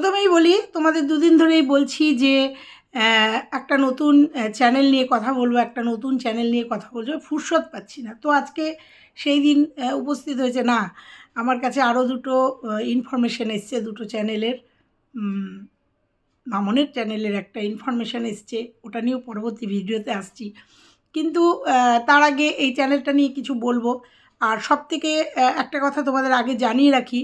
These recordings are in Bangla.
প্রথমেই বলি, তোমাদের দুদিন ধরেই বলছি যে একটা নতুন চ্যানেল নিয়ে কথা বলব, একটা নতুন চ্যানেল নিয়ে কথা বলব, ফুরসত পাচ্ছি না। তো আজকে সেই দিন উপস্থিত হয়েছে, না, আমার কাছে আরও দুটো ইনফরমেশন এসছে দুটো চ্যানেলের মামনের চ্যানেলের একটা ইনফরমেশান এসছে, ওটা নিয়েও পরবর্তী ভিডিওতে আসছি। কিন্তু তার আগে এই চ্যানেলটা নিয়ে কিছু বলব। আর সব থেকে একটা কথা তোমাদের আগে জানিয়ে রাখি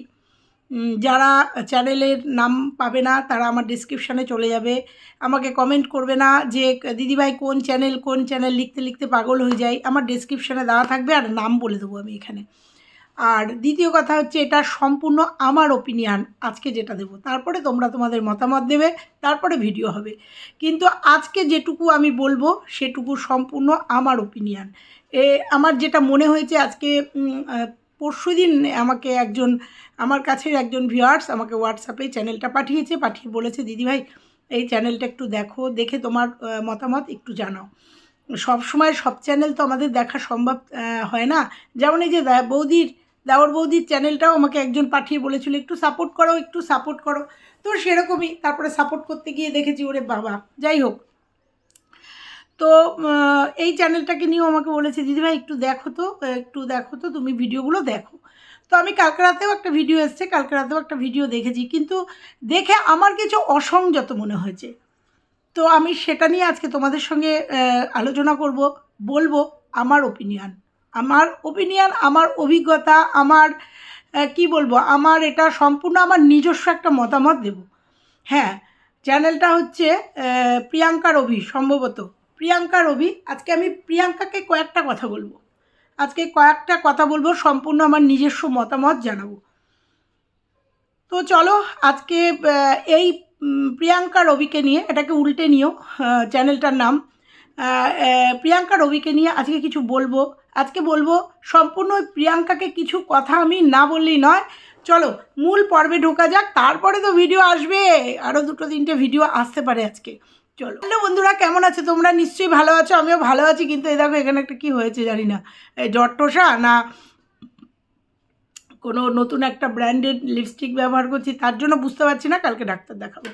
যারা চ্যানেলের নাম পাবে না, তারা আমার ডিসক্রিপশানে চলে যাবে। আমাকে কমেন্ট করবে না যে, দিদিভাই, কোন চ্যানেল কোন চ্যানেল লিখতে লিখতে পাগল হয়ে যায় আমার ডিসক্রিপশানে দেওয়া থাকবে আর নাম বলে দেবো আমি এখানে। আর দ্বিতীয় কথা হচ্ছে, এটা সম্পূর্ণ আমার ওপিনিয়ন আজকে যেটা দেবো, তারপরে তোমরা তোমাদের মতামত দেবে, তারপরে ভিডিও হবে। কিন্তু আজকে যেটুকু আমি বলব, সেটুকু সম্পূর্ণ আমার ওপিনিয়ন এ, আমার যেটা মনে হয়েছে আজকে পরশু দিন আমাকে একজন, আমার কাছের একজন ভিউয়ার্স আমাকে হোয়াটসঅ্যাপে চ্যানেলটা পাঠিয়েছে, পাঠিয়ে বলেছে দিদিভাই এই চ্যানেলটা একটু দেখো, দেখে তোমার মতামত একটু জানাও। সব সময় সব চ্যানেল তো আমাদের দেখা সম্ভব হয় না। যেমন এই যে বৌদির, দেওর বৌদির চ্যানেলটাও আমাকে একজন পাঠিয়ে বলেছিল, একটু সাপোর্ট করো, একটু সাপোর্ট করো। তো সেরকমই, তারপরে সাপোর্ট করতে গিয়ে দেখেছি, ওরে বাবা! যাই হোক তো এই চ্যানেলটাকে নিয়েও আমাকে বলেছে দিদিভাই একটু দেখো তো একটু দেখো তো তুমি ভিডিওগুলো দেখো। তো আমি কালকে রাতেও একটা ভিডিও এসছে কালকে রাতেও একটা ভিডিও দেখেছি কিন্তু দেখে আমার কিছু অসংযত মনে হয়েছে। তো আমি সেটা নিয়ে আজকে তোমাদের সঙ্গে আলোচনা করব বলব আমার ওপিনিয়ন আমার ওপিনিয়ন আমার অভিজ্ঞতা আমার কি বলব আমার এটা সম্পূর্ণ আমার নিজস্ব একটা মতামত দেব। হ্যাঁ চ্যানেলটা হচ্ছে আহ, প্রিয়াঙ্কা রবি সম্ভবত। প্রিয়াঙ্কা রবি, আজকে আমি প্রিয়াঙ্কাকে কয়েকটা কথা বলব। আজকে কয়েকটা কথা বলব, সম্পূর্ণ আমার নিজস্ব মতামত জানাব। তো চলো, আজকে এই প্রিয়াঙ্কা রবিকে নিয়ে, এটাকে উল্টে নিও চ্যানেলটার নাম। প্রিয়াঙ্কা রবিকে নিয়ে আজকে কিছু বলব। আজকে বলব, সম্পূর্ণ প্রিয়াঙ্কাকে কিছু কথা আমি না বললেই নয়। চলো, মূল পর্বে ঢোকা যাক, তারপরে তো ভিডিও আসবে। আরও দুটো তিনটে ভিডিও আসতে পারে আজকে। চলো। হ্যালো বন্ধুরা, কেমন আছে? তোমরা নিশ্চয়ই ভালো আছো, আমিও ভালো আছি, কিন্তু এই দেখো এখানে একটা কী হয়েছে জানি না। জ্বর টোসা না কোনো নতুন একটা ব্র্যান্ডেড লিপস্টিক ব্যবহার করছি, তার জন্য বুঝতে পারছি না, কালকে ডাক্তার দেখাবো।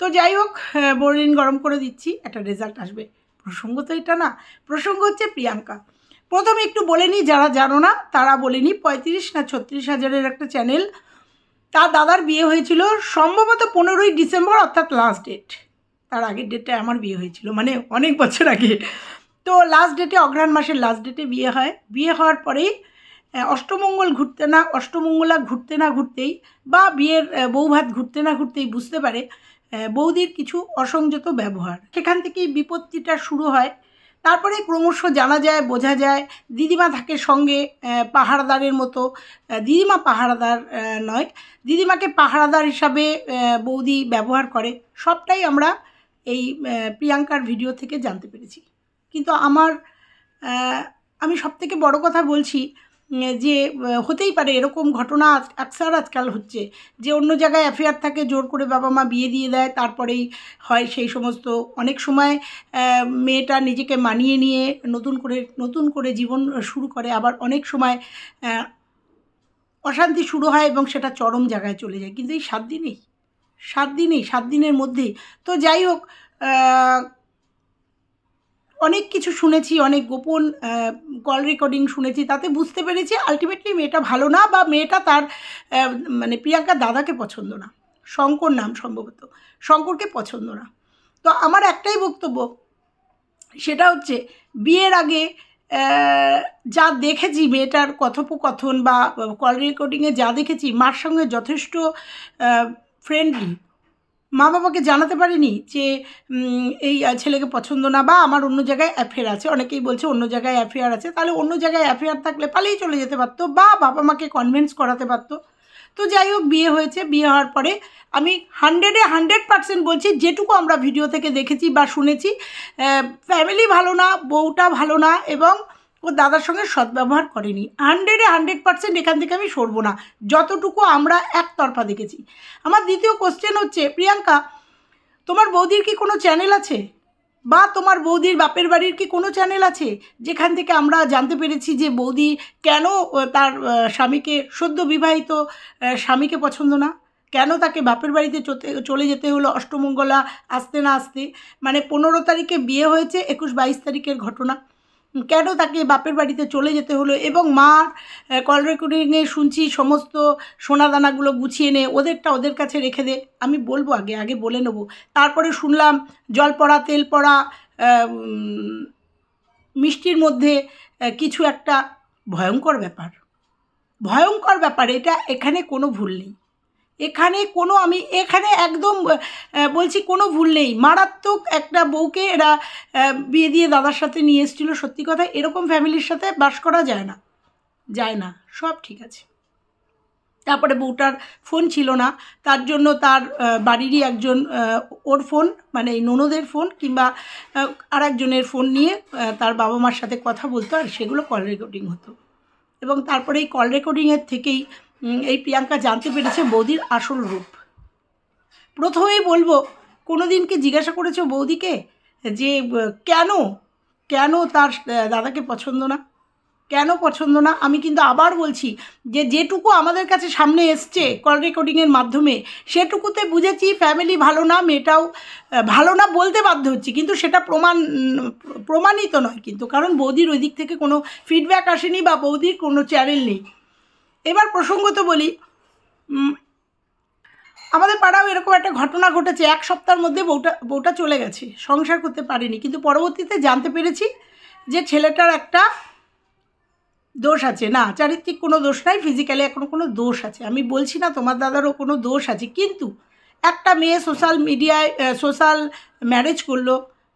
তো যাই হোক বোরিন গরম করে দিচ্ছি, একটা রেজাল্ট আসবে। প্রসঙ্গ তো এটা না, প্রসঙ্গ হচ্ছে প্রিয়াঙ্কা। প্রথমে একটু বলে নিই যারা জানো না, তারা বলে নিই পঁয়ত্রিশ না ছত্রিশ হাজারের একটা চ্যানেল তার দাদার বিয়ে হয়েছিল সম্ভবত পনেরোই ডিসেম্বর, অর্থাৎ লাস্ট ডেট তার আগের ডেটে আমার বিয়ে হয়েছিল মানে অনেক বছর আগে। তো লাস্ট ডেটে অগ্রহায়ণ মাসের লাস্ট ডেটে বিয়ে হয়। বিয়ে হওয়ার পরেই অষ্টমঙ্গল ঘুরতে না, অষ্টমঙ্গলা ঘুরতে না ঘুরতেই বা বিয়ের বৌভাত ঘুরতে না ঘুরতেই বুঝতে পারে বৌদির কিছু অসংযত ব্যবহার। সেখান থেকেই বিপত্তিটা শুরু হয়। তারপরে ক্রমশ জানা যায়, বোঝা যায়, দিদিমা থাকে সঙ্গে পাহারাদারের মতো। দিদিমা পাহারাদার নয়। দিদিমাকে পাহারাদার হিসাবে বৌদি ব্যবহার করে। সবটাই আমরা এই প্রিয়াঙ্কার ভিডিও থেকে জানতে পেরেছি। কিন্তু আমার আমি সব থেকে বড় কথা বলছি যে হতেই পারে এরকম ঘটনা আকসার আজকাল হচ্ছে, যে অন্য জায়গায় অ্যাফেয়ার থাকে, জোর করে বাবা মা বিয়ে দিয়ে দেয়, তারপরেই হয় সেই সমস্ত। অনেক সময় মেয়েটা নিজেকে মানিয়ে নিয়ে নতুন করে নতুন করে জীবন শুরু করে, আবার অনেক সময় অশান্তি শুরু হয় এবং সেটা চরম জায়গায় চলে যায়। কিন্তু এই সাত দিনেই সাত দিনই, সাত দিনের মধ্যেই। তো যাই হোক অনেক কিছু শুনেছি, অনেক গোপন কল রেকর্ডিং শুনেছি। তাতে বুঝতে পেরেছি আলটিমেটলি মেয়েটা ভালো না বা মেয়েটা তার মানে প্রিয়াঙ্কার দাদাকে পছন্দ না। শঙ্কর নাম সম্ভবত। শঙ্করকে পছন্দ না। তো আমার একটাই বক্তব্য, সেটা হচ্ছে বিয়ের আগে যা দেখেছি মেয়েটার কথোপকথন বা কল রেকর্ডিংয়ে যা দেখেছি, মার সঙ্গে যথেষ্ট ফ্রেন্ডলি মা বাবাকে জানাতে পারিনি যে এই ছেলেকে পছন্দ না বা আমার অন্য জায়গায় অ্যাফেয়ার আছে। অনেকেই বলছে অন্য জায়গায় অ্যাফেয়ার আছে। তাহলে অন্য জায়গায় অ্যাফেয়ার থাকলে পালিয়ে চলে যেতে পারতো বা বাবা মাকে কনভিন্স করাতে পারতো। তো যাই হোক, বিয়ে হয়েছে। বিয়ে হওয়ার পরে আমি হান্ড্রেডে হান্ড্রেড পার্সেন্ট বলছি, যেটুকু আমরা ভিডিও থেকে দেখেছি বা শুনেছি ফ্যামিলি ভালো না, বউটা ভালো না এবং ও দাদার সঙ্গে সদ্ব্যবহার করেনি। হান্ড্রেডে হান্ড্রেড পার্সেন্ট এখান থেকে আমি সরবো না। যতটুকু আমরা একতরফা দেখেছি। আমার দ্বিতীয় কোশ্চেন হচ্ছে, প্রিয়াঙ্কা, তোমার বৌদির কি কোনো চ্যানেল আছে? বা তোমার বৌদির বাপের বাড়ির কি কোনো চ্যানেল আছে? যেখান থেকে আমরা জানতে পেরেছি যে বৌদি কেন তার স্বামীকে সদ্য বিবাহিত স্বামীকে পছন্দ না? কেন তাকে বাপের বাড়িতে চলে যেতে হলো অষ্টমঙ্গলা, আসতে না আসতে? মানে পনেরো তারিখে বিয়ে হয়েছে, একুশ বাইশ তারিখের ঘটনা। কেন তাকে বাপের বাড়িতে চলে যেতে হলো এবং মার কল রেকর্ডিংয়ে শুনছি সমস্ত সোনাদানাগুলো গুছিয়ে নে, ওদেরটা ওদের কাছে রেখে দে। আমি বলব আগে আগে বলে নেব। তারপরে শুনলাম জল পড়া, তেল পড়া মিষ্টির মধ্যে কিছু একটা ভয়ঙ্কর ব্যাপার। ভয়ঙ্কর ব্যাপার, এটা এখানে কোনো ভুল নেই। এখানে কোনো, আমি এখানে একদম বলছি কোনো ভুল নেই। মারাত্মক একটা বউকে এরা বিয়ে দিয়ে দাদার সাথে নিয়ে এসেছিল। সত্যি কথা, এরকম ফ্যামিলির সাথে বাস করা যায় না। যায় না, সব ঠিক আছে। তারপরে বউটার ফোন ছিল না। তার জন্য তার বাড়িরই একজন ওর ফোন মানে এই ননদের ফোন কিংবা আর একজনের ফোন নিয়ে তার বাবা মার সাথে কথা বলতো আর সেগুলো কল রেকর্ডিং হতো। এবং তারপরে এই কল রেকর্ডিংয়ের থেকেই এই প্রিয়াঙ্কা জানতে পেরেছে বৌদির আসল রূপ। প্রথমেই বলব কোনো দিনকে জিজ্ঞাসা করেছ বৌদিকে যে, কেন কেন তার দাদাকে পছন্দ না? কেন পছন্দ না? আমি কিন্তু আবার বলছি যে, যেটুকু আমাদের কাছে সামনে এসছে কল রেকর্ডিংয়ের মাধ্যমে, সেটুকুতে বুঝেছি ফ্যামিলি ভালো না, মেয়েটাও ভালো না বলতে বাধ্য হচ্ছি। কিন্তু সেটা প্রমাণ, প্রমাণিত নয়। কিন্তু কারণ বৌদির ওই দিক থেকে কোনো ফিডব্যাক আসেনি বা বৌদির কোনো চ্যানেল নেই। এবার প্রসঙ্গত বলি আমাদের পাড়াও এরকম একটা ঘটনা ঘটেছে, এক সপ্তাহের মধ্যে বউটা বউটা চলে গেছে, সংসার করতে পারেনি। কিন্তু পরবর্তীতে জানতে পেরেছি যে ছেলেটার একটা দোষ আছে। না, চারিত্রিক কোনো দোষ নাই ফিজিক্যালি এখনও কোনো দোষ আছে। আমি বলছি না তোমার দাদারও কোনো দোষ আছে, কিন্তু একটা মেয়ে সোশ্যাল মিডিয়ায় সোশ্যাল ম্যারেজ করল,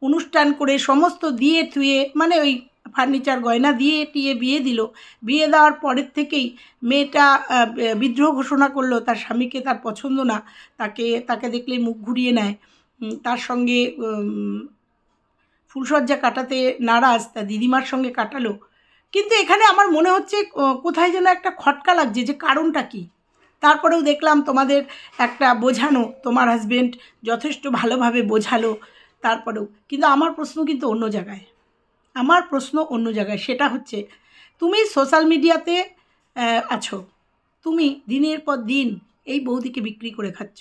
অনুষ্ঠান করে, সমস্ত দিয়ে থুয়ে মানে ওই ফার্নিচার গয়না দিয়ে টিয়ে বিয়ে দিল। বিয়ে দেওয়ার পরের থেকেই মেয়েটা বিদ্রোহ ঘোষণা করল, তার স্বামীকে তার পছন্দ না, তাকে তাকে দেখলেই মুখ ঘুরিয়ে নেয়। তার সঙ্গে ফুলসজ্জা কাটাতে নারাজ, তার দিদিমার সঙ্গে কাটালো। কিন্তু এখানে আমার মনে হচ্ছে কোথায় যেন একটা খটকা লাগছে যে কারণটা কি? তারপরেও দেখলাম তোমাদের একটা বোঝানো, তোমার হাজবেন্ড যথেষ্ট ভালোভাবে বোঝালো, তারপরেও। কিন্তু আমার প্রশ্ন কিন্তু অন্য জায়গায়। আমার প্রশ্ন অন্য জায়গায়, সেটা হচ্ছে, তুমি সোশ্যাল মিডিয়াতে আছো। তুমি দিনের পর দিন এই বৌদিকে বিক্রি করে খাচ্ছ।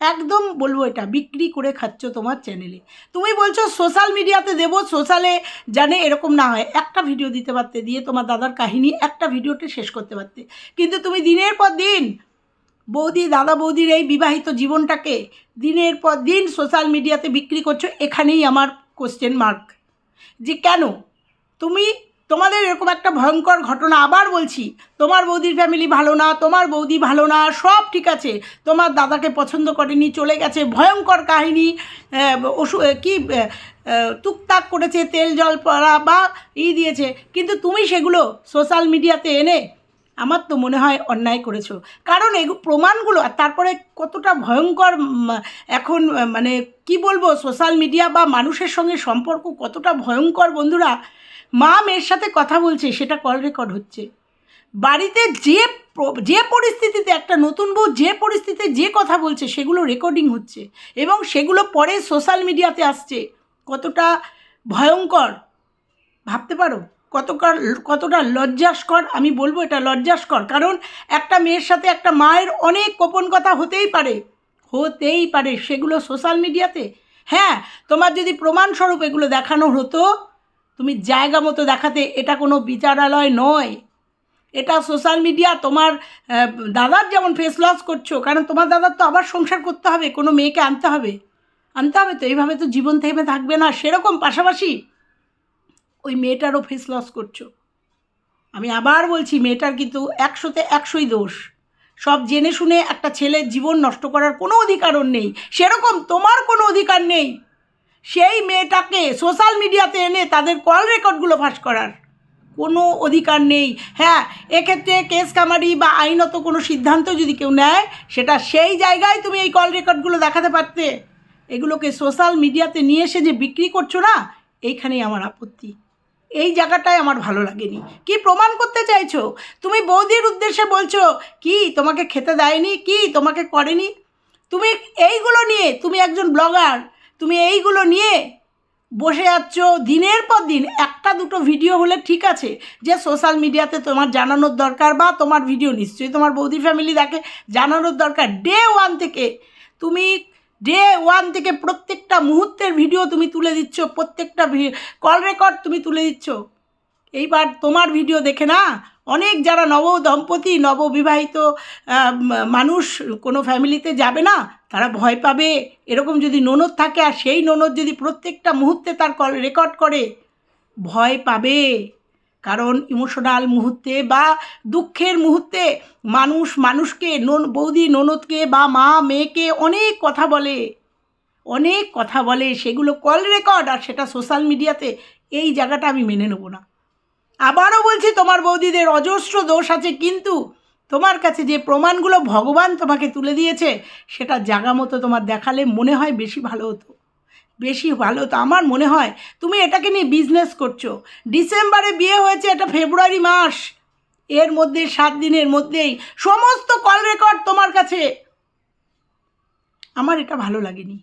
একদম বলব এটা, বিক্রি করে খাচ্ছ তোমার চ্যানেলে তুমি বলছো সোশ্যাল মিডিয়াতে দেবো সোশ্যালে জানে এরকম না হয়। একটা ভিডিও দিতে পারতে, দিয়ে তোমার দাদার কাহিনী একটা ভিডিওতে শেষ করতে পারতে। কিন্তু তুমি দিনের পর দিন, বৌদি, দাদা বৌদির এই বিবাহিত জীবনটাকে দিনের পর দিন সোশ্যাল মিডিয়াতে বিক্রি করছ, এখানেই আমার কোশ্চেন মার্ক যে কেন? তুমি, তোমাদের এরকম একটা ভয়ঙ্কর ঘটনা আবার বলছি, তোমার বৌদির ফ্যামিলি ভালো না, তোমার বৌদি ভালো না, সব ঠিক আছে, তোমার দাদাকে পছন্দ করেনি, চলে গেছে, ভয়ঙ্কর কাহিনী ওষু কি টুকটাক করেছে, তেল, জল, পড়া, বা ই দিয়েছে, কিন্তু তুমি সেগুলো সোশ্যাল মিডিয়াতে এনে আমার তো মনে হয় অন্যায় করেছ। কারণ এই প্রমাণগুলো আর তারপরে কতটা ভয়ঙ্কর এখন মানে কি বলব সোশ্যাল মিডিয়া বা মানুষের সঙ্গে সম্পর্ক কতটা ভয়ঙ্কর বন্ধুরা। মা মেয়ের সাথে কথা বলছে, সেটা কল রেকর্ড হচ্ছে। বাড়িতে যে যে পরিস্থিতিতে একটা নতুন বউ যে পরিস্থিতিতে যে কথা বলছে, সেগুলো রেকর্ডিং হচ্ছে এবং সেগুলো পরে সোশ্যাল মিডিয়াতে আসছে। কতটা ভয়ঙ্কর, ভাবতে পারো? কতকার, কতটা লজ্জাস্কর, আমি বলব এটা লজ্জাস্কর। কারণ একটা মেয়ের সাথে একটা মায়ের অনেক গোপন কথা হতেই পারে হতেই পারে সেগুলো সোশ্যাল মিডিয়াতে হ্যাঁ তোমার যদি প্রমাণস্বরূপ এগুলো দেখানো হতো, তুমি জায়গা মতো দেখাতে, এটা কোনো বিচারালয় নয়। এটা সোশ্যাল মিডিয়া তোমার দাদার যেমন ফেস লস করছ, কারণ তোমার দাদার তো আবার সংসার করতে হবে, কোনো মেয়েকে আনতে হবে। আনতে হবে তো, এইভাবে তো জীবন থেমে থাকবে না, সেরকম পাশাপাশি ওই মেয়েটারও ফেস লস করছ। আমি আবার বলছি, মেয়েটার কিন্তু একশোতে একশোই দোষ। সব জেনে শুনে একটা ছেলের জীবন নষ্ট করার কোনো অধিকার ওর নেই। সেরকম তোমার কোনো অধিকার নেই। সেই মেয়েটাকে সোশ্যাল মিডিয়াতে এনে তাদের কল রেকর্ডগুলো ফাঁস করার কোনো অধিকার নেই। হ্যাঁ এক্ষেত্রে কেস কামারি বা আইনত কোনো সিদ্ধান্ত যদি কেউ নেয়, সেটা সেই জায়গায় তুমি এই কল রেকর্ডগুলো দেখাতে পারতে। এগুলোকে সোশ্যাল মিডিয়াতে নিয়ে এসে যে বিক্রি করছ না, এইখানেই আমার আপত্তি। এই জায়গাটায় আমার ভালো লাগেনি। কি প্রমাণ করতে চাইছো? তুমি বৌদির উদ্দেশ্যে বলছো, কি, তোমাকে খেতে দেয়নি? কি, তোমাকে করেনি? তুমি এইগুলো নিয়ে, তুমি একজন ব্লগার, তুমি এইগুলো নিয়ে বসে যাচ্ছ দিনের পর দিন। একটা দুটো ভিডিও হলে ঠিক আছে, যে সোশ্যাল মিডিয়াতে তোমার জানানোর দরকার বা তোমার ভিডিও নিশ্চয়ই তোমার বৌদি ফ্যামিলি দেখে জানানোর দরকার। ডে ওয়ান থেকে তুমি ডে ওয়ান থেকে প্রত্যেকটা মুহূর্তের ভিডিও তুমি তুলে দিচ্ছ, প্রত্যেকটা কল রেকর্ড তুমি তুলে দিচ্ছ। এইবার তোমার ভিডিও দেখে না, অনেক যারা নব দম্পতি নববিবাহিত মানুষ, কোনো ফ্যামিলিতে যাবে না, তারা ভয় পাবে। এরকম যদি ননদ থাকে, আর সেই ননদ যদি প্রত্যেকটা মুহূর্তে তার কল রেকর্ড করে, ভয় পাবে। কারণ ইমোশনাল মুহূর্তে বা দুঃখের মুহূর্তে মানুষ মানুষকে নন, বৌদি ননদকে বা মা মেয়েকে অনেক কথা বলে, অনেক কথা বলে, সেগুলো কল রেকর্ড আর সেটা সোশ্যাল মিডিয়াতে, এই জায়গাটা আমি মেনে নেব না। আবারও বলছি, তোমার বৌদিদের অজস্র দোষ আছে, কিন্তু তোমার কাছে যে প্রমাণগুলো ভগবান তোমাকে তুলে দিয়েছে, সেটা জাগা মতো তোমার দেখালে মনে হয় বেশি ভালো হতো। বেশি ভালো। তো আমার মনে হয় তুমি এটাকে নিয়ে বিজনেস করছ। ডিসেম্বরে বিয়ে হয়েছে এটা ফেব্রুয়ারি মাস। এর মধ্যে সাত দিনের মধ্যেই সমস্ত কল রেকর্ড তোমার কাছে। আমার এটা ভালো লাগেনি।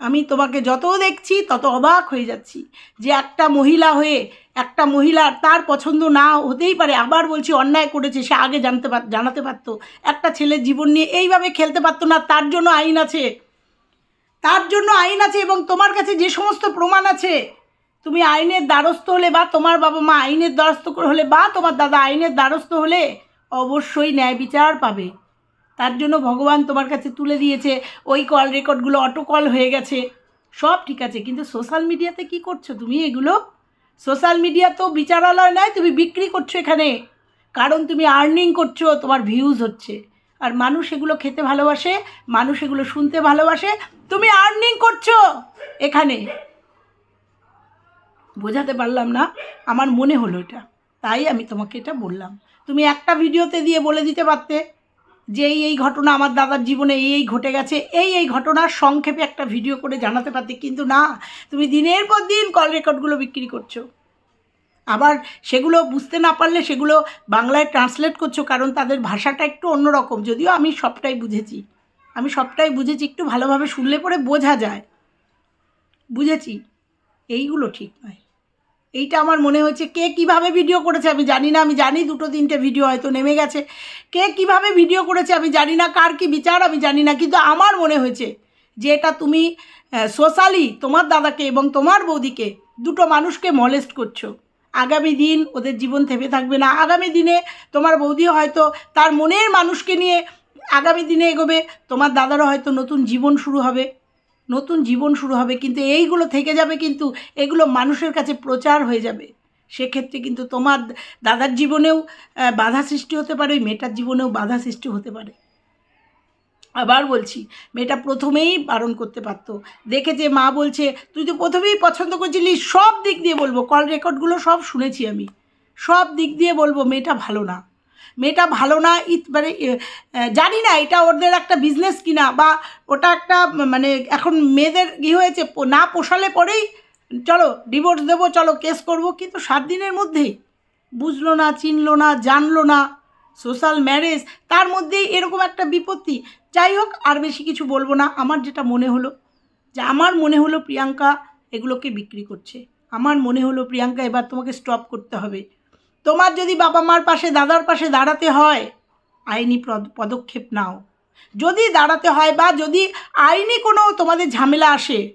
আমি তোমাকে যত দেখছি তত অবাক হয়ে যাচ্ছি যে একটা মহিলা হয়ে একটা মহিলার তার পছন্দ না হতেই পারে, আবার বলছি অন্যায় করেছে, সে আগে জানতে পার জানাতে পারতো। একটা ছেলের জীবন নিয়ে এইভাবে খেলতে পারতো না, তার জন্য আইন আছে। তার জন্য আইন আছে এবং তোমার কাছে যে সমস্ত প্রমাণ আছে, তুমি আইনের দ্বারস্থ হলে বা তোমার বাবা মা আইনের দ্বারস্থ হলে বা তোমার দাদা আইনের দ্বারস্থ হলে অবশ্যই ন্যায় বিচার পাবে। তার জন্য ভগবান তোমার কাছে তুলে দিয়েছে, ওই কল রেকর্ডগুলো অটো কল হয়ে গেছে, সব ঠিক আছে। কিন্তু সোশ্যাল মিডিয়াতে কি করছ তুমি এগুলো? সোশ্যাল মিডিয়া তো বিচারালয় নয়, তুমি বিক্রি করছ এখানে। কারণ তুমি আর্নিং করছ, তোমার ভিউজ হচ্ছে। আর মানুষ এগুলো খেতে ভালোবাসে, মানুষ এগুলো শুনতে ভালোবাসে। তুমি আর্নিং করছ এখানে। বোঝাতে পারলাম না, আমার মনে হলো এটা। তাই আমি তোমাকে এটা বললাম। তুমি একটা ভিডিওতে দিয়ে বলে দিতে পারতে যে এই এই ঘটনা আমার দাদার জীবনে এই এই ঘটে গেছে। এই এই ঘটনার সংক্ষেপে একটা ভিডিও করে জানাতে পারতে, কিন্তু না। তুমি দিনের পর দিন কল রেকর্ডগুলো বিক্রি করছ। আবার সেগুলো বুঝতে না পারলে সেগুলো বাংলায় ট্রান্সলেট করছ, কারণ তাদের ভাষাটা একটু অন্যরকম। যদিও আমি সবটাই বুঝেছি। আমি সবটাই বুঝেছি, একটু ভালোভাবে শুনলে পরে বোঝা যায়। বুঝেছি? এইগুলো ঠিক নয়। এইটা আমার মনে হয়েছে, কে কীভাবে ভিডিও করেছে আমি জানি না। আমি জানি দুটো তিনটে ভিডিও হয়তো নেমে গেছে। কে কীভাবে ভিডিও করেছে আমি জানি না। কার কি বিচার আমি জানি না। কিন্তু আমার মনে হয়েছে যে এটা তুমি সোশ্যালি তোমার দাদাকে এবং তোমার বৌদিকে দুটো মানুষকে মলেস্ট করছ। আগামী দিন ওদের জীবন থেমে থাকবে না। আগামী দিনে তোমার বৌদিও হয়তো তার মনের মানুষকে নিয়ে আগামী দিনে এগোবে, তোমার দাদারও হয়তো নতুন জীবন শুরু হবে, নতুন জীবন শুরু হবে, কিন্তু এইগুলো থেকে যাবে কিন্তু এগুলো মানুষের কাছে প্রচার হয়ে যাবে। সেক্ষেত্রে কিন্তু তোমার দাদার জীবনেও বাধা সৃষ্টি হতে পারে, ওই মেয়েটার জীবনেও বাধা সৃষ্টি হতে পারে। আবার বলছি, মেয়েটা প্রথমেই বারণ করতে পারতো। দেখেছে, মা বলছে, তুই তো প্রথমেই পছন্দ করছিলি সব দিক দিয়ে বলব কল রেকর্ডগুলো সব শুনেছি আমি। সব দিক দিয়ে বলব, মেয়েটা ভালো না। মেয়েটা ভালো না, ইত মানে জানি না, এটা ওদের একটা বিজনেস কিনা, বা ওটা একটা মানে এখন মেয়েদের ই হয়েছে না পোষালে পরেই, চলো ডিভোর্স দেবো, চলো কেস করব, কিন্তু সাত দিনের মধ্যেই। বুঝলো না, চিনলো না, জানলো না। সোশ্যাল ম্যারেজ, তার মধ্যেই এরকম একটা বিপত্তি। যাই হোক, আর বেশি কিছু বলব না। আমার যেটা মনে হলো, যে আমার মনে হলো প্রিয়াঙ্কা এগুলোকে বিক্রি করছে। আমার মনে হলো প্রিয়াঙ্কা এবার তোমাকে স্টপ করতে হবে। তোমার যদি বাবা মার পাশে, দাদার পাশে দাঁড়াতে হয়, আইনি পদ- পদক্ষেপ নাও। যদি দাঁড়াতে হয় বা যদি আইনি কোনো তোমাদের ঝামেলা আসে,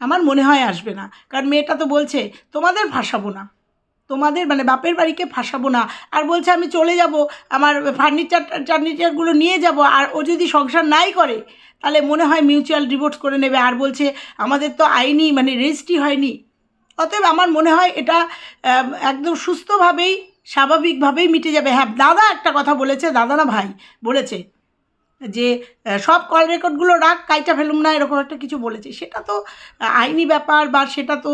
আমার মনে হয় আসবে না। কারণ মেয়েটা তো বলছে, তোমাদের ভাসাবো না। তোমাদের মানে বাপের বাড়িকে ফাঁসাবো না। আর বলছে, আমি চলে যাব, আমার ফার্নিচার টার্নিচারগুলো নিয়ে যাব, আর ও যদি সংসার নাই করে, তাহলে মনে হয় মিউচুয়াল ডিভোর্স করে নেবে। আর বলছে, আমাদের তো আইনি মানে রেজিস্ট্রি হয়নি। অতএব আমার মনে হয় এটা একদম সুস্থভাবেই, স্বাভাবিকভাবেই মিটে যাবে। হ্যাঁ দাদা একটা কথা বলেছে, দাদা না ভাই বলেছে যে সব কল রেকর্ডগুলো রাখ, কাইটা ফেলুম না, এরকম একটা কিছু বলেছে। সেটা তো আইনি ব্যাপার বা সেটা তো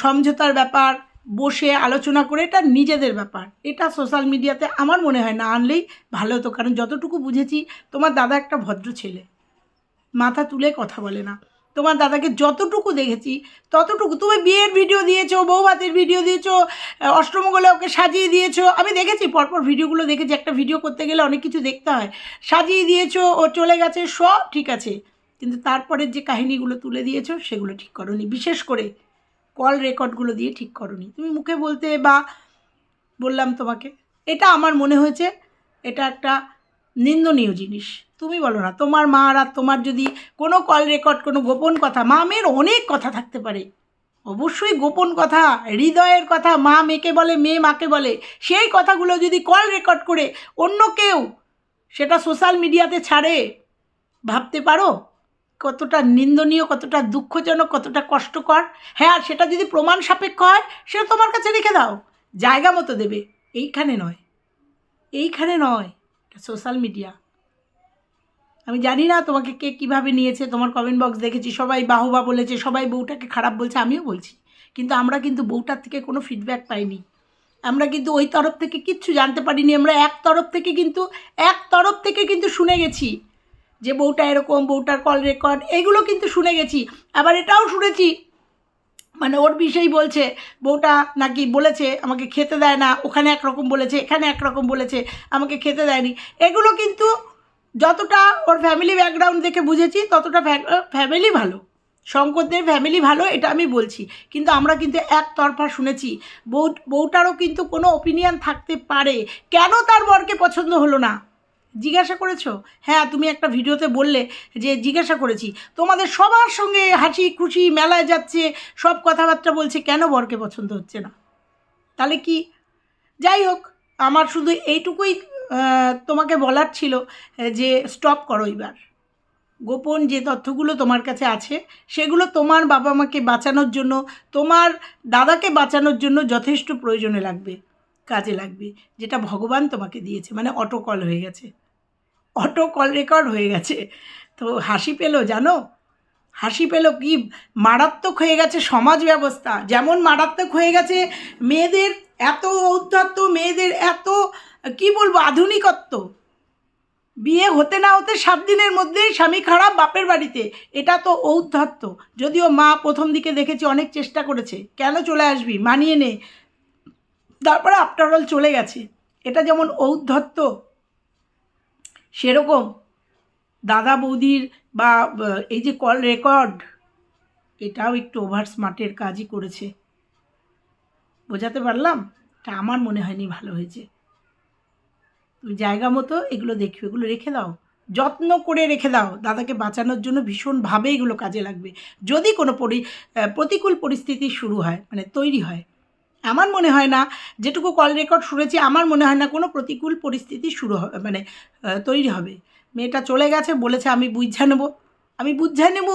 সমঝোতার ব্যাপার। বসে আলোচনা করে, এটা নিজেদের ব্যাপার। এটা সোশ্যাল মিডিয়াতে আমার মনে হয় না, আনলেই ভালো হতো। কারণ যতটুকু বুঝেছি, তোমার দাদা একটা ভদ্র ছেলে। মাথা তুলে কথা বলে না। তোমার দাদাকে যতটুকু দেখেছি, ততটুকু। তুমি বিয়ের ভিডিও দিয়েছ, বৌভাতের ভিডিও দিয়েছ অষ্টমঙ্গলে ওকে সাজিয়ে দিয়েছ। আমি দেখেছি, পরপর ভিডিওগুলো দেখেছি। একটা ভিডিও করতে গেলে অনেক কিছু দেখতে হয়। সাজিয়ে দিয়েছ, ও চলে গেছে, সব ঠিক আছে। কিন্তু তারপরের যে কাহিনীগুলো তুলে দিয়েছ, সেগুলো ঠিক করনি। বিশেষ করে কল রেকর্ডগুলো দিয়ে ঠিক করনি। তুমি মুখে বলতে বা বললাম তোমাকে, এটা আমার মনে হয়েছে, এটা একটা নিন্দনীয় জিনিস। তুমি বলো না, তোমার মা আর তোমার যদি কোনো কল রেকর্ড কোনো গোপন কথা, মা মেয়ের অনেক কথা থাকতে পারে। অবশ্যই গোপন কথা, হৃদয়ের কথা, মা মেয়েকে বলে, মেয়ে মাকে বলে, সেই কথাগুলো যদি কল রেকর্ড করে অন্য কেউ, সেটা সোশ্যাল মিডিয়াতে ছাড়ে, ভাবতে পারো? কতটা নিন্দনীয়, কতটা দুঃখজনক, কতটা কষ্টকর। হ্যাঁ আর সেটা যদি প্রমাণ সাপেক্ষ হয়, সেটা তোমার কাছে রেখে দাও। জায়গা মতো দেবে। এইখানে নয়। এইখানে নয়। সোশ্যাল মিডিয়া আমি জানি না তোমাকে কে কীভাবে নিয়েছে, তোমার কমেন্ট বক্স দেখেছি, সবাই বাহবা বলেছে, সবাই বউটাকে খারাপ বলছে, আমিও বলছি। কিন্তু আমরা কিন্তু বউটার থেকে কোনো ফিডব্যাক পাইনি। আমরা কিন্তু ওই তরফ থেকে কিচ্ছু জানতে পারিনি, আমরা এক তরফ থেকে কিন্তু, এক তরফ থেকে কিন্তু শুনে গেছি। যে বউটা এরকম, বউটার কল রেকর্ড এগুলো কিন্তু শুনে গেছি। আবার এটাও শুনেছি। মানে ওর বিষয়েই বলছে, বউটা নাকি বলেছে, আমাকে খেতে দেয় না, ওখানে একরকম বলেছে, এখানে একরকম বলেছে, আমাকে খেতে দেয়নি। এগুলো কিন্তু যতটা ওর ফ্যামিলি ব্যাকগ্রাউন্ড দেখে বুঝেছি, ততটা ফ্যামিলি ভালো। শঙ্করদের ফ্যামিলি ভালো, এটা আমি বলছি। কিন্তু আমরা কিন্তু একতরফা শুনেছি। বউ, বউটারও কিন্তু কোনো ওপিনিয়ন থাকতে পারে। কেন তার বরকে পছন্দ হলো না? জিজ্ঞাসা করেছ? হ্যাঁ তুমি একটা ভিডিওতে বললে যে জিজ্ঞাসা করেছি। তোমাদের সবার সঙ্গে হাসি খুশি মেলায় যাচ্ছে, সব কথাবার্তা বলছে, কেন বরকে পছন্দ হচ্ছে না? তাহলে কি? যাই হোক, আমার শুধু এইটুকুই তোমাকে বলার ছিল যে স্টপ করো এবার গোপন যে তথ্যগুলো তোমার কাছে আছে, সেগুলো তোমার বাবা মাকে বাঁচানোর জন্য, তোমার দাদাকে বাঁচানোর জন্য যথেষ্ট প্রয়োজনে লাগবে, কাজে লাগবে, যেটা ভগবান তোমাকে দিয়েছে মানে অটোকল হয়ে গেছে। অটো কল রেকর্ড হয়ে গেছে। তো হাসি পেল, জানো? হাসি পেল কি? মারাত্মক হয়ে গেছে সমাজ ব্যবস্থা। যেমন মারাত্মক হয়ে গেছে মেয়েদের এত ঔদ্ধত্য, মেয়েদের এত, কি বলব, আধুনিকত্ব। বিয়ে হতে না হতে সাত দিনের মধ্যেই স্বামী খারাপ বাপের বাড়িতে। এটা তো ঔদ্ধত্য। যদিও মা প্রথম দিকে দেখেছি অনেক চেষ্টা করেছে। কেন চলে আসবি? মানিয়ে নে। তারপরে আফটার অল চলে গেছে। এটা যেমন ঔদ্ধত্য সেরকম দাদা বৌদির বা এই যে কল রেকর্ড, এটাও একটু ওভার স্মার্টের কাজই করেছে। বোঝাতে পারলাম? এটা আমার মনে হয়নি ভালো হয়েছে। তুমি জায়গা মতো এগুলো দেখবে এগুলো রেখে দাও। যত্ন করে রেখে দাও। দাদাকে বাঁচানোর জন্য ভীষণভাবে এগুলো কাজে লাগবে। যদি কোনো পরি প্রতিকূল পরিস্থিতি শুরু হয় মানে তৈরি হয় আমার মনে হয় না, যেটুকু কল রেকর্ড শুনেছি, আমার মনে হয় না কোনো প্রতিকূল পরিস্থিতি শুরু হবে মানে তৈরি হবে। মেয়েটা চলে গেছে, বলেছে আমি বুঝঝা নেব। আমি বুঝঝা নেব।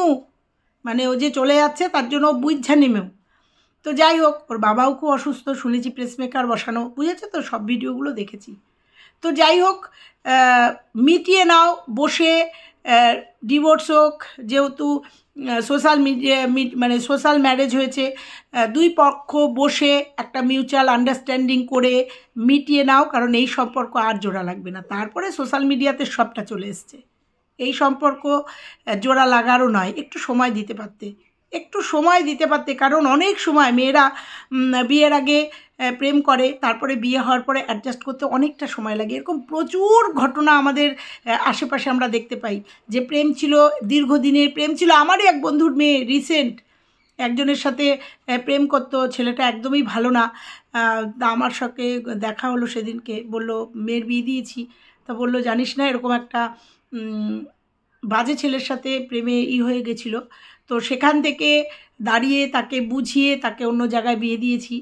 মানে ও যে চলে যাচ্ছে, তার জন্য ও বুঝঝা নেমেও তো যাই হোক, ওর বাবাও খুব অসুস্থ, শুনেছি প্রেসমেকার বসানো। বুঝেছে তো, সব ভিডিওগুলো দেখেছি। তো যাই হোক মিটিয়ে নাও, বসে ডিভোর্স হোক, যেহেতু সোশ্যাল মিডিয়া মানে সোশ্যাল ম্যারেজ হয়েছে দুই পক্ষ বসে একটা মিউচুয়াল আন্ডারস্ট্যান্ডিং করে মিটিয়ে নাও, কারণ এই সম্পর্ক আর জোড়া লাগবে না। তারপরে সোশ্যাল মিডিয়াতে সবটা চলে এসছে। এই সম্পর্ক জোড়া লাগারও নয়, একটু সময় দিতে পারতে। একটু সময় দিতে পারতে, কারণ অনেক সময় মেয়েরা বিয়ের আগে প্রেম করে, তারপরে বিয়ে হওয়ার পরে অ্যাডজাস্ট করতে অনেকটা সময় লাগে। এরকম প্রচুর ঘটনা আমাদের আশেপাশে আমরা দেখতে পাই। যে প্রেম ছিল, দীর্ঘদিনের প্রেম ছিল। আমারই এক বন্ধুর মেয়ে রিসেন্ট একজনের সাথে প্রেম করতো। ছেলেটা একদমই ভালো না। আমার সঙ্গে দেখা হলো সেদিনকে। বলল, মেয়ের বিয়ে দিয়েছি। তা বলল, জানিস না, এরকম একটা বাজে ছেলের সাথে প্রেমে ই হয়ে গেছিল। তো সেখান থেকে দাঁড়িয়ে তাকে বুঝিয়ে তাকে অন্য জায়গায় বিয়ে দিয়েছি।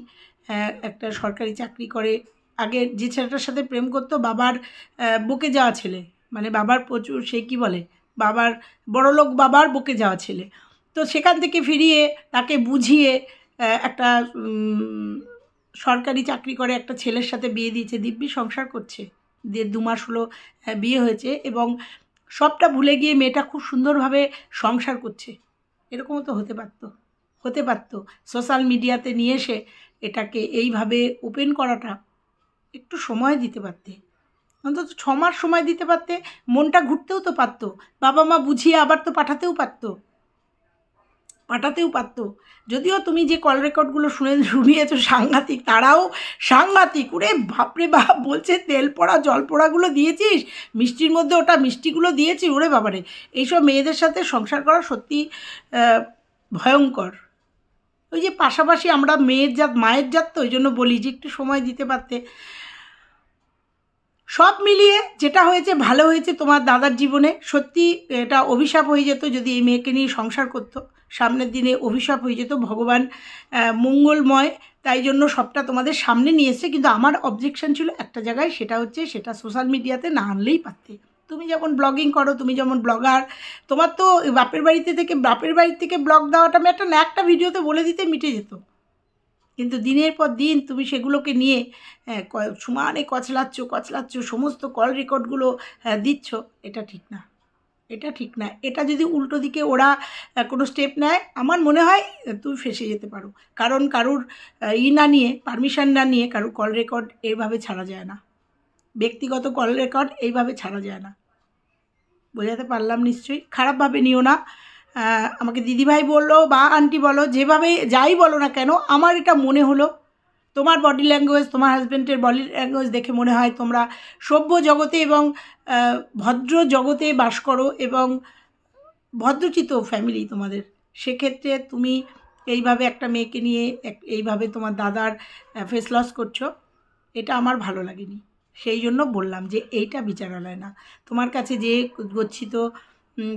একটা সরকারি চাকরি করে। আগে যে ছেলেটার সাথে প্রেম করতো, বাবার বকে যাওয়া ছেলে। মানে বাবার প্রচুর, সে কি বলে? বাবার, বড়লোক বাবার বকে যাওয়া ছেলে। তো সেখান থেকে ফিরিয়ে তাকে বুঝিয়ে একটা সরকারি চাকরি করে একটা ছেলের সাথে বিয়ে দিয়েছে। দিব্যি সংসার করছে। দেড় দু মাস হলো বিয়ে হয়েছে এবং সবটা ভুলে গিয়ে মেয়েটা খুব সুন্দরভাবে সংসার করছে। এরকমও তো হতে পারতো হতে পারতো। সোশ্যাল মিডিয়াতে নিয়ে এসে এটাকে এইভাবে ওপেন করাটা একটু সময় দিতে পারতে। অন্তত ছ মাস সময় দিতে পারতে, মনটা ঘুরতেও তো পারতো। বাবা মা বুঝিয়ে আবার তো পাঠাতেও পারতো। পাঠাতেও পারতো। যদিও তুমি যে কল রেকর্ডগুলো শুনে শুনিয়েছো সাংঘাতিক, তারাও সাংঘাতিক। ওরে বাপরে বাপ, বলছে তেল পড়া, জল পড়াগুলো দিয়েছিস? মিষ্টির মধ্যে ওটা মিষ্টিগুলো দিয়েছি, ওরে বাবারে। এইসব মেয়েদের সাথে সংসার করা সত্যি ভয়ঙ্কর। ওই যে পাশাপাশি আমরা মেয়ের জাত, মায়ের জাত তো ওই জন্য বলি যে একটু সময় দিতে পারতে। সব মিলিয়ে যেটা হয়েছে, ভালো হয়েছে তোমার দাদার জীবনে। সত্যি এটা অভিশাপ হয়ে যেত যদি এই মেয়েকে নিয়ে সংসার করতো। সামনের দিনে অভিশাপ হয়ে যেত ভগবান মঙ্গলময় তাই জন্য সবটা তোমাদের সামনে নিয়ে এসছে। কিন্তু আমার অবজেকশন ছিল একটা জায়গায় সেটা হচ্ছে সেটা সোশ্যাল মিডিয়াতে না আনলেই পারতে। তুমি যেমন ব্লগিং করো তুমি যেমন ব্লগার তোমার তো বাপের বাড়িতে থেকে বাপের বাড়ি থেকে ব্লগ দেওয়াটা আমি একটা না একটা ভিডিওতে বলে দিতে মিটে যেত। কিন্তু দিনের পর দিন তুমি সেগুলোকে নিয়ে সমানে কচলাচ্ছ কচলাচ্ছ সমস্ত কল রেকর্ডগুলো হ্যাঁ, দিচ্ছ এটা ঠিক না। এটা ঠিক না। এটা যদি উল্টো দিকে ওরা কোনো স্টেপ নেয়, আমার মনে হয়, তুমি ফেসে যেতে পারো। কারণ কারুর ই না নিয়ে পারমিশন না নিয়ে কারুর কল রেকর্ড এইভাবে ছাড়া যায় না। ব্যক্তিগত কল রেকর্ড এইভাবে ছাড়া যায় না। বোঝাতে পারলাম নিশ্চয়ই? খারাপভাবে নিও না। আমাকে দিদিভাই বলল বা আন্টি বলো, যেভাবে যাই বলো না কেন, আমার এটা মনে হলো। তোমার বডি ল্যাঙ্গুয়েজ তোমার হাজব্যান্ডের বডি ল্যাঙ্গুয়েজ দেখে মনে হয় তোমরা সভ্য জগতে এবং ভদ্র জগতে বাস করো এবং ভদ্রচিত ফ্যামিলি তোমাদের। সেক্ষেত্রে তুমি এইভাবে একটা মেয়েকে নিয়ে এইভাবে তোমার দাদার ফেস লস করছ। এটা আমার ভালো লাগেনি। সেই জন্য বললাম যে এইটা বিচারালয় না। তোমার কাছে যে গচ্ছিত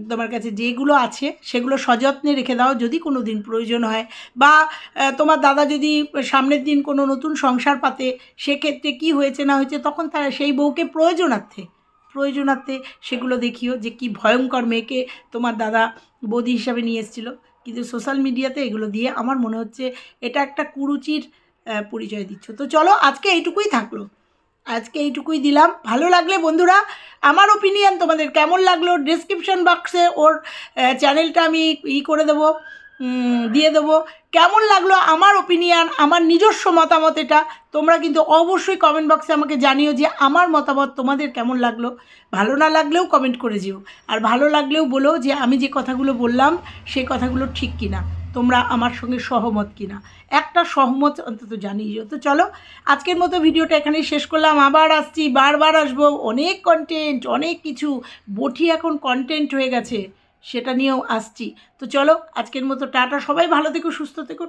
তোমার কাছে যেগুলো আছে, সেগুলো সযত্নে রেখে দাও যদি কোনো দিন প্রয়োজন হয়। বা তোমার দাদা যদি সামনের দিন কোনো নতুন সংসার পাতে, সেক্ষেত্রে কি হয়েছে না হয়েছে, তখন তারা সেই বউকে প্রয়োজনার্থে প্রয়োজনার্থে সেগুলো দেখিও যে কি ভয়ঙ্কর মেয়েকে তোমার দাদা বৌদি হিসাবে নিয়ে এসেছিল। কিন্তু সোশ্যাল মিডিয়াতে এগুলো দিয়ে আমার মনে হচ্ছে এটা একটা কুরুচির পরিচয় দিচ্ছ। তো চলো আজকে এইটুকুই থাকল। আজকে এইটুকুই দিলাম। ভালো লাগলে বন্ধুরা আমার ওপিনিয়ন তোমাদের কেমন লাগল? ডিসক্রিপশন বক্সে ওর চ্যানেলটা আমি ই করে দেবো দিয়ে দেবো। কেমন লাগল আমার ওপিনিয়ন আমার নিজস্ব মতামত এটা? তোমরা কিন্তু অবশ্যই কমেন্ট বক্সে আমাকে জানিও যে আমার মতামত তোমাদের কেমন লাগল। ভালো না লাগলেও কমেন্ট করে যেও। আর ভালো লাগলেও বলো যে আমি যে কথাগুলো বললাম, সেই কথাগুলো ঠিক কিনা। তোমরা আমার সঙ্গে সহমত কিনা? একটা সহমত অন্তত জানিয়ে তো চলো, আজকের মতো ভিডিওটা এখানেই শেষ করলাম। আবার আসছি, বারবার আসব। অনেক কন্টেন্ট অনেক কিছু। বটি এখন কন্টেন্ট হয়ে গেছে, সেটা নিয়েও আসছি। তো চলো, আজকের মতো টাটা। সবাই ভালো থেকো, সুস্থ থেকো।